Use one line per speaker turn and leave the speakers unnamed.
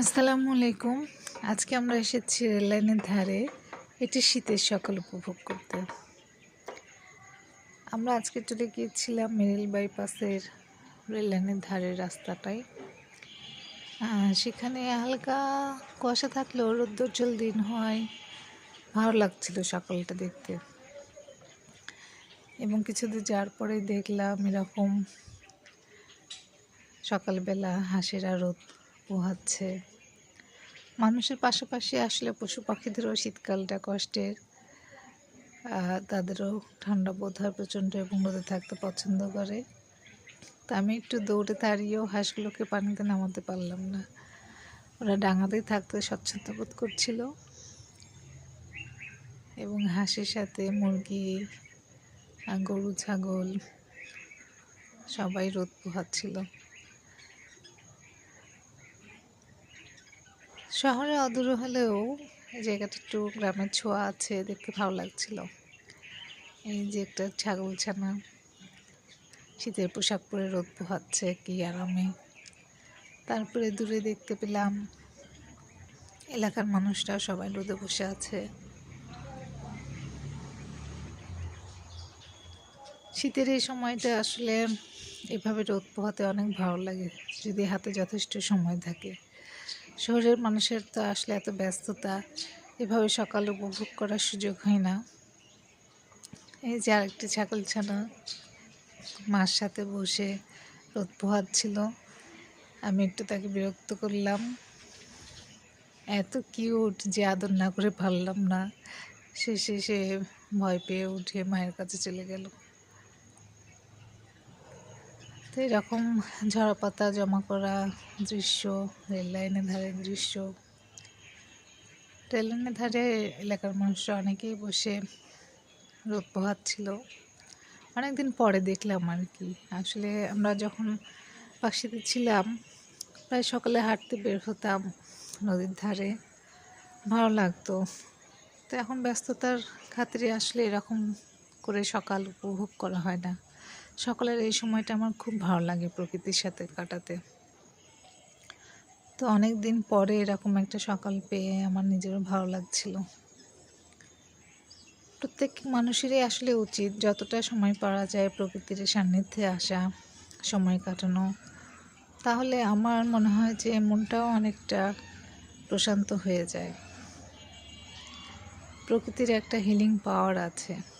আসসালামু আলাইকুম। আজকে আমরা এসেছি রেললাইনের ধারে এটি শীতের সকাল উপভোগ করতে। আমরা আজকে চলে গিয়েছিলাম মেরেল বাইপাসের রেললাইনের ধারে রাস্তাটায়। সেখানে হালকা কুয়াশা থাকলেও রোদ্দোজ্জ্বল দিন হয়, ভালো লাগছিল সকালটা দেখতে। এবং কিছু দূর যাওয়ার পরে দেখলাম এরকম সকালবেলা হাঁসেরা রোদ পোহাচ্ছে। মানুষের পাশাপাশি আসলে পশু পাখিদেরও শীতকালটা কষ্টের। তাদেরও ঠান্ডা বোধ হয় প্রচণ্ড এবং রোদে থাকতে পছন্দ করে। তা আমি একটু দৌড়ে তাড়িয়েও হাঁসগুলোকে পানিতে নামাতে পারলাম না। ওরা ডাঙাতেই থাকতে স্বচ্ছন্দ বোধ করছিল। এবং হাঁসের সাথে মুরগি গরু, ছাগল সবাই রোদ পোহাচ্ছিল। শহরে অদূর হলেও জায়গাটা একটু গ্রামের ছোঁয়া আছে, দেখতে ভালো লাগছিল। এই যে একটা ছাগল ছানা, শীতের পোশাক পরে রোদ পোহাচ্ছে, কি আরামে। তারপরে দূরে দেখতে পেলাম, এলাকার মানুষরা সবাই রোদে বসে আছে। শীতের এই সময়টা আসলে এভাবে রোদ পোহাতে অনেক ভালো লাগে, যদি হাতে যথেষ্ট সময় থাকে। শহরের মানুষের তো আসলে এত ব্যস্ততা, এভাবে সকাল উপভোগ করার সুযোগ হয় না। এই যে আরেকটি ছাগল ছানা মার সাথে বসে রোদ পোহাচ্ছিল। আমি একটু তাকে বিরক্ত করলাম। এত কিউট যে আদর না করে পারলাম না। শেষে সে ভয় পেয়ে উঠে মায়ের কাছে চলে গেল। তো এরকম ঝরা পাতা জমা করা দৃশ্য, রেল লাইনের ধারে দৃশ্য। রেল লাইনের ধারে এলাকার মানুষরা অনেকেই বসে রোদ পোহাচ্ছিল। অনেকদিন পরে দেখলাম আর কি। আসলে আমরা যখন পাখিতে ছিলাম, প্রায় সকালে হাঁটতে বের হতাম নদীর ধারে। ভালো লাগতো। তো এখন ব্যস্ততার খাতিরে আসলে এরকম করে সকাল উপভোগ করা হয় না। সকালের এই সময়টা আমার খুব ভালো লাগে প্রকৃতির সাথে কাটাতে। তো অনেক দিন পরে এরকম একটা সকাল পেয়ে আমার নিজেরও ভালো লাগছিল। প্রত্যেক মানুষেরই আসলে উচিত যতটা সময় পাওয়া যায় প্রকৃতির সান্নিধ্যে আসা, সময় কাটানো। তাহলে আমার মনে হয় যে মনটাও অনেকটা প্রশান্ত হয়ে যায়। প্রকৃতির একটা হিলিং পাওয়ার আছে।